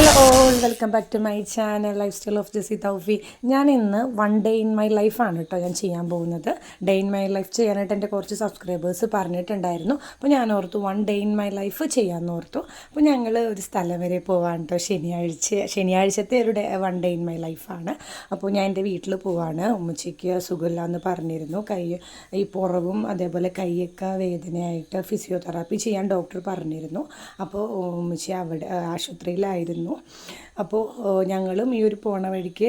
Hello all welcome back to my channel lifestyle of Jesi Thoufi ഞാൻ ഇന്ന് one day in my ലൈഫാണ് കേട്ടോ ഞാൻ ചെയ്യാൻ പോകുന്നത്. ഡേ ഇൻ മൈ ലൈഫ് ചെയ്യാനായിട്ട് എന്റെ കുറച്ച് സബ്സ്ക്രൈബേഴ്സ് പറഞ്ഞിട്ടുണ്ടായിരുന്നു. അപ്പോൾ ഞാൻ ഓർത്തു one day in my life ചെയ്യാമെന്ന് ഓർത്തു. അപ്പോൾ ഞങ്ങൾ ഒരു സ്ഥലം വരെ പോവാണ് കേട്ടോ ശനിയാഴ്ച ശനിയാഴ്ചത്തെ ഒരു day one day in my ലൈഫാണ് അപ്പോൾ ഞാൻ എന്റെ വീട്ടിൽ പോവാണ്. ഉമ്മച്ചിക്ക് സുഖമില്ല എന്ന് പറഞ്ഞിരുന്നു. കൈ ഈ പുറവും അതേപോലെ കൈയൊക്കെ വേദനയായിട്ട് ഫിസിയോതെറാപ്പി ചെയ്യാൻ ഡോക്ടർ പറഞ്ഞിരുന്നു. അപ്പോൾ ഉമ്മച്ചി അവിടെ ആശുപത്രിയിലായിരുന്നു. അപ്പോൾ ഞങ്ങളും ഈ ഒരു പോണ വഴിക്ക്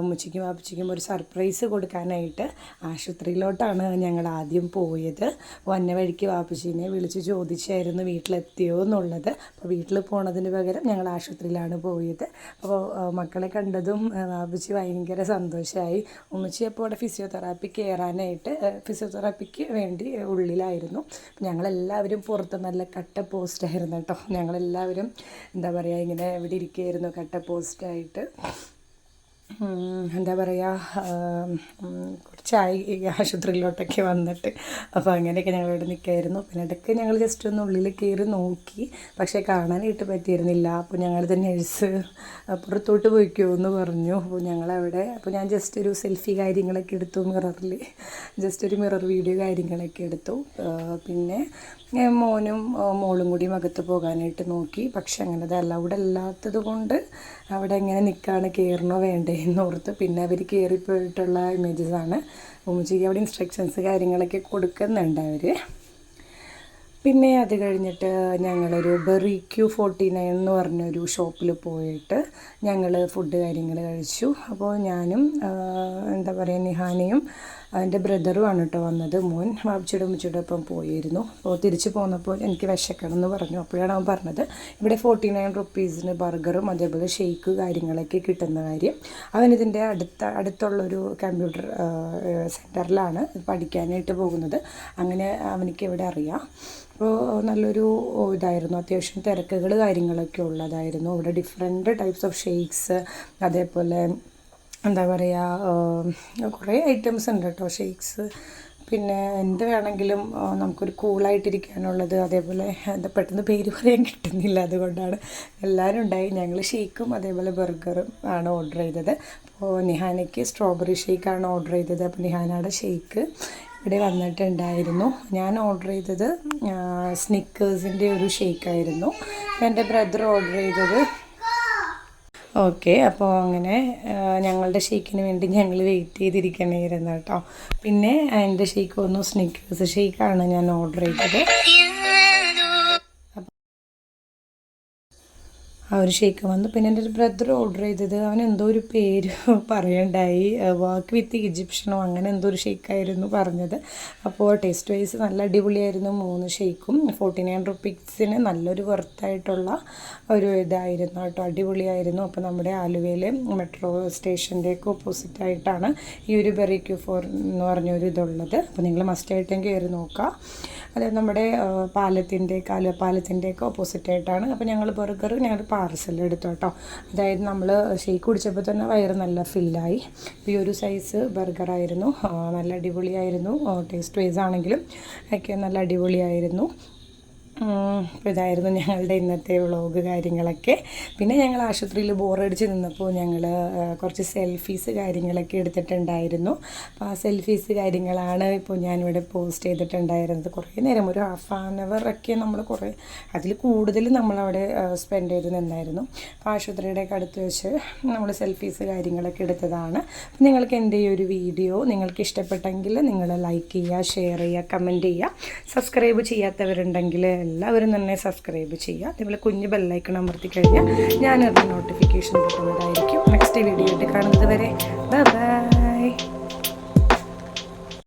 ഉമ്മച്ചിക്കും അപ്പച്ചിക്കും ഒരു സർപ്രൈസ് കൊടുക്കാനായിട്ട് ആശുപത്രിയിലോട്ടാണ് ഞങ്ങൾ ആദ്യം പോയത്. വന്ന വഴിക്ക് വാപ്പച്ചീനെ വിളിച്ച് ചോദിച്ചായിരുന്നു വീട്ടിലെത്തിയോ എന്നുള്ളത്. അപ്പോൾ വീട്ടിൽ പോണതിന് പകരം ഞങ്ങൾ ആശുപത്രിയിലാണ് പോയത്. അപ്പോൾ മക്കളെ കണ്ടതും വാപ്പച്ചി ഭയങ്കര സന്തോഷമായി ഉമ്മച്ചി അപ്പോൾ അവിടെ ഫിസിയോതെറാപ്പി കയറാനായിട്ട് ഫിസിയോതെറാപ്പിക്ക് വേണ്ടി ഉള്ളിലായിരുന്നു. ഞങ്ങളെല്ലാവരും പുറത്ത് നല്ല കട്ട പോസ്റ്റായിരുന്നു കേട്ടോ. ഞങ്ങളെല്ലാവരും എന്താ പറയുക ഇങ്ങനെ ഇവിടെ ഇരിക്കുകയായിരുന്നു കട്ട പോസ്റ്റായിട്ട്. എന്താ പറയുക കുറച്ചായി ആശുപത്രിയിലോട്ടൊക്കെ വന്നിട്ട്. അപ്പോൾ അങ്ങനെയൊക്കെ ഞങ്ങളിവിടെ നിൽക്കായിരുന്നു പിന്നെ ഇടയ്ക്ക് ഞങ്ങൾ ജസ്റ്റ് ഒന്ന് ഉള്ളിൽ കയറി നോക്കി. പക്ഷേ കാണാനായിട്ട് പറ്റിയിരുന്നില്ല. അപ്പോൾ ഞങ്ങളുടെ നേഴ്സ് പുറത്തോട്ട് പോയിക്കോ എന്ന് പറഞ്ഞു. അപ്പോൾ ഞങ്ങളവിടെ അപ്പോൾ ഞാൻ ജസ്റ്റ് ഒരു സെൽഫി കാര്യങ്ങളൊക്കെ എടുത്തു മിററിൽ ജസ്റ്റ് ഒരു മിറർ വീഡിയോ കാര്യങ്ങളൊക്കെ എടുത്തു. പിന്നെ മോനും മോളും കൂടി അകത്ത് പോകാനായിട്ട് നോക്കി. പക്ഷെ അങ്ങനെ അത് അലൗഡ് അല്ലാത്തത് കൊണ്ട് അവിടെ എങ്ങനെ നിൽക്കാണ് കയറണോ വേണ്ടേ എന്നോർത്ത് പിന്നെ അവർ കയറിപ്പോയിട്ടുള്ള ആണ്. ഉമ്മച്ചിക്ക് അവിടെ ഇൻസ്ട്രക്ഷൻസ് കാര്യങ്ങളൊക്കെ കൊടുക്കുന്നുണ്ട് അവർ പിന്നെ അത് കഴിഞ്ഞിട്ട് ഞങ്ങളൊരു ബെറി ക്യൂ ഫോർട്ടി നയൻ എന്ന് പറഞ്ഞൊരു ഷോപ്പിൽ പോയിട്ട് ഞങ്ങൾ ഫുഡ് കാര്യങ്ങൾ കഴിച്ചു. അപ്പോൾ ഞാനും എന്താ പറയുക നിഹാനയും എന്റെ ബ്രദറുമാണ് കേട്ടോ വന്നത്. മോൻ വാപ്പിച്ചിയുടെ ഉമ്മച്ചിയുടെ ഒപ്പം പോയിരുന്നു. അപ്പോൾ തിരിച്ച് പോന്നപ്പോൾ എനിക്ക് വിശക്കണം എന്ന് പറഞ്ഞു. അപ്പോഴാണ് അവൻ പറഞ്ഞത് ഇവിടെ ഫോർട്ടി നയൻ റുപ്പീസിന് ബർഗറും അതേപോലെ ഷെയ്ക്ക് കാര്യങ്ങളൊക്കെ കിട്ടുന്ന കാര്യം അവനിതിന്റെ അടുത്ത അടുത്തുള്ളൊരു കമ്പ്യൂട്ടർ സെന്ററിലാണ് പഠിക്കാനായിട്ട് പോകുന്നത്. അങ്ങനെ അവനിക്ക് ഇവിടെ അറിയാം. അപ്പോൾ നല്ലൊരു ഇതായിരുന്നു. അത്യാവശ്യം തിരക്കുകൾ കാര്യങ്ങളൊക്കെ ഉള്ളതായിരുന്നു. ഇവിടെ ഡിഫറെന്റ് ടൈപ്സ് ഓഫ് ഷെയ്ക്സ് അതേപോലെ എന്താ പറയുക കുറേ ഐറ്റംസ് ഉണ്ട് കേട്ടോ ഷെയ്ക്സ് പിന്നെ എന്ത് വേണമെങ്കിലും നമുക്കൊരു കൂളായിട്ടിരിക്കാനുള്ളത് അതേപോലെ എന്താ പെട്ടെന്ന് പേര് പറയാൻ കിട്ടുന്നില്ല അതുകൊണ്ടാണ് എല്ലാവരും ഉണ്ടായി. ഞങ്ങൾ ഷേക്കും അതേപോലെ ബർഗറും ആണ് ഓർഡർ ചെയ്തത്. അപ്പോൾ നിഹാനയ്ക്ക് സ്ട്രോബെറി ഷേക്കാണ് ഓർഡർ ചെയ്തത്. അപ്പോൾ നിഹാനയുടെ ഷേക്ക് ഇവിടെ വന്നിട്ടുണ്ടായിരുന്നു. ഞാൻ ഓർഡർ ചെയ്തത് സ്നിക്കേഴ്സിന്റെ ഒരു ഷേക്കായിരുന്നു എന്റെ ബ്രദർ ഓർഡർ ചെയ്തത്. ഓക്കെ അപ്പോൾ അങ്ങനെ ഞങ്ങളുടെ ഷേക്കിന് വേണ്ടി ഞങ്ങൾ വെയിറ്റ് ചെയ്തിരിക്കണമായിരുന്നു കേട്ടോ. പിന്നെ എന്റെ ഷേക്ക് വന്നു സ്നിക്കേഴ്സ് ഷേക്കാണ് ഞാൻ ഓർഡർ ചെയ്തത്. ആ ഒരു ഷേക്ക് വന്നു. പിന്നെ എന്റെ ഒരു ബ്രദർ ഓർഡർ ചെയ്തത്. അവൻ എന്തോ ഒരു പേര് പറയണ്ടായി. വാക്ക് വിത്ത് ഈജിപ്ഷ്യനോ അങ്ങനെ എന്തോ ഒരു ഷേക്കായിരുന്നു പറഞ്ഞത്. അപ്പോൾ ടേസ്റ്റ് വൈസ് നല്ല അടിപൊളിയായിരുന്നു മൂന്ന് ഷേക്കും ഫോർട്ടി നയൻ റുപ്പീസിന് നല്ലൊരു വർത്തായിട്ടുള്ള ഒരു ഇതായിരുന്നു കേട്ടോ. അടിപൊളിയായിരുന്നു. അപ്പോൾ നമ്മുടെ ആലുവയിൽ മെട്രോ സ്റ്റേഷന്റെയൊക്കെ ഓപ്പോസിറ്റ് ആയിട്ടാണ് ഈ ഒരു ബെറി ക്യൂ ഫോർ എന്ന് പറഞ്ഞൊരു ഇതുള്ളത്. അപ്പോൾ നിങ്ങൾ മസ്റ്റായിട്ടും കയറി നോക്കുക അതായത് നമ്മുടെ പാലത്തിന്റെ കാലുവ പാലത്തിന്റെയൊക്കെ ഓപ്പോസിറ്റായിട്ടാണ് അപ്പോൾ ഞങ്ങൾ ബർഗർ ഞങ്ങൾ പാർസൽ എടുത്തു കേട്ടോ. അതായത് നമ്മൾ ഷേക്ക് കുടിച്ചപ്പോൾ തന്നെ വയറ് നല്ല ഫില്ലായി ഈ ഒരു സൈസ് ബർഗറായിരുന്നു നല്ല അടിപൊളിയായിരുന്നു. ടേസ്റ്റ് വൈസ് ആണെങ്കിലും ഒക്കെ നല്ല അടിപൊളിയായിരുന്നു. അപ്പോൾ ഇതായിരുന്നു ഞങ്ങളുടെ ഇന്നത്തെ വ്ളോഗ് കാര്യങ്ങളൊക്കെ. പിന്നെ ഞങ്ങൾ ആശുപത്രിയിൽ ബോറടിച്ച് നിന്നപ്പോൾ ഞങ്ങൾ കുറച്ച് സെൽഫീസ് കാര്യങ്ങളൊക്കെ എടുത്തിട്ടുണ്ടായിരുന്നു. അപ്പോൾ ആ സെൽഫീസ് കാര്യങ്ങളാണ് ഇപ്പോൾ ഞാനിവിടെ പോസ്റ്റ് ചെയ്തിട്ടുണ്ടായിരുന്നത്. കുറേ നേരം ഒരു ഹാഫ് ആൻ അവർ ഒക്കെ നമ്മൾ കുറേ അതിൽ കൂടുതൽ നമ്മളവിടെ സ്പെൻഡ് ചെയ്ത് നിന്നായിരുന്നു. അപ്പോൾ ആശുപത്രിയുടെയൊക്കെ അടുത്ത് വെച്ച് നമ്മൾ സെൽഫീസ് കാര്യങ്ങളൊക്കെ എടുത്തതാണ്. അപ്പോൾ നിങ്ങൾക്ക് എന്റെ ഈ ഒരു വീഡിയോ നിങ്ങൾക്ക് ഇഷ്ടപ്പെട്ടെങ്കിൽ നിങ്ങൾ ലൈക്ക് ചെയ്യുക ഷെയർ ചെയ്യുക കമന്റ് ചെയ്യുക. സബ്സ്ക്രൈബ് ചെയ്യാത്തവരുണ്ടെങ്കിൽ എല്ലാവരും തന്നെ സബ്സ്ക്രൈബ് ചെയ്യുക. അതേപോലെ കുഞ്ഞ് ബെല്ലൈക്കൺ അമർത്തി കഴിഞ്ഞാൽ ഞാനത് നോട്ടിഫിക്കേഷൻ കിട്ടുന്നതായിരിക്കും നെക്സ്റ്റ് വീഡിയോ ആയിട്ട് കാണുന്നത് വരെ. ബൈ